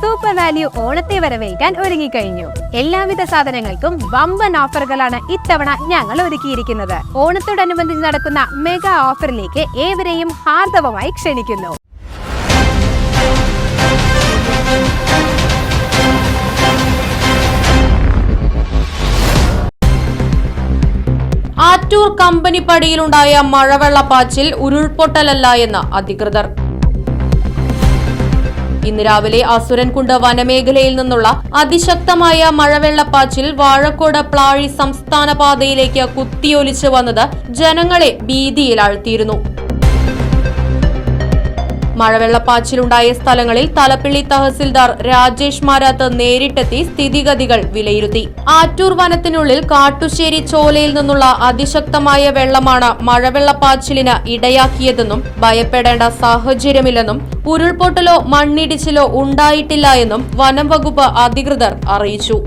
Super value ഓണത്തെ വരവേൽക്കാൻ ഒരുങ്ങിക്കഴിഞ്ഞു. എല്ലാവിധ സാധനങ്ങൾക്കും വമ്പൻ ഓഫറുകളാണ് ഇത്തവണ ഞങ്ങൾ ഒരുക്കിയിരിക്കുന്നത്. ഓണത്തോടനുബന്ധിച്ച് നടക്കുന്ന മെഗാ ഓഫറിലേക്ക് ഏവരെയും ഹാർദവമായി ക്ഷണിക്കുന്നു. ആറ്റൂർ കമ്പനിപ്പടിയിലുണ്ടായ മഴവെള്ളപ്പാച്ചിൽ ഉരുൾപൊട്ടലല്ല എന്ന് അധികൃതർ. ഇന്ന് രാവിലെ അസുരൻകുണ്ട് വനമേഖലയിൽ നിന്നുള്ള അതിശക്തമായ മഴവെള്ളപ്പാച്ചിൽ വാഴക്കോട് പ്ലാഴി സംസ്ഥാന പാതയിലേക്ക് കുത്തിയൊലിച്ചു വന്നത് ജനങ്ങളെ ഭീതിയിലാഴ്ത്തിയിരുന്നു. മഴവെള്ളപ്പാച്ചിലുണ്ടായ സ്ഥലങ്ങളിൽ തലപ്പിള്ളി തഹസിൽദാർ രാജേഷ് മാരാത്ത് നേരിട്ടെത്തി സ്ഥിതിഗതികൾ വിലയിരുത്തി. ആറ്റൂർ വനത്തിനുള്ളിൽ കാട്ടുശ്ശേരി ചോലയിൽ നിന്നുള്ള അതിശക്തമായ വെള്ളമാണ് മഴവെള്ളപ്പാച്ചിലിന് ഇടയാക്കിയതെന്നും ഭയപ്പെടേണ്ട സാഹചര്യമില്ലെന്നും ഉരുൾപൊട്ടലോ മണ്ണിടിച്ചിലോ ഉണ്ടായിട്ടില്ല എന്നും വനം വകുപ്പ് അധികൃതർ അറിയിച്ചു.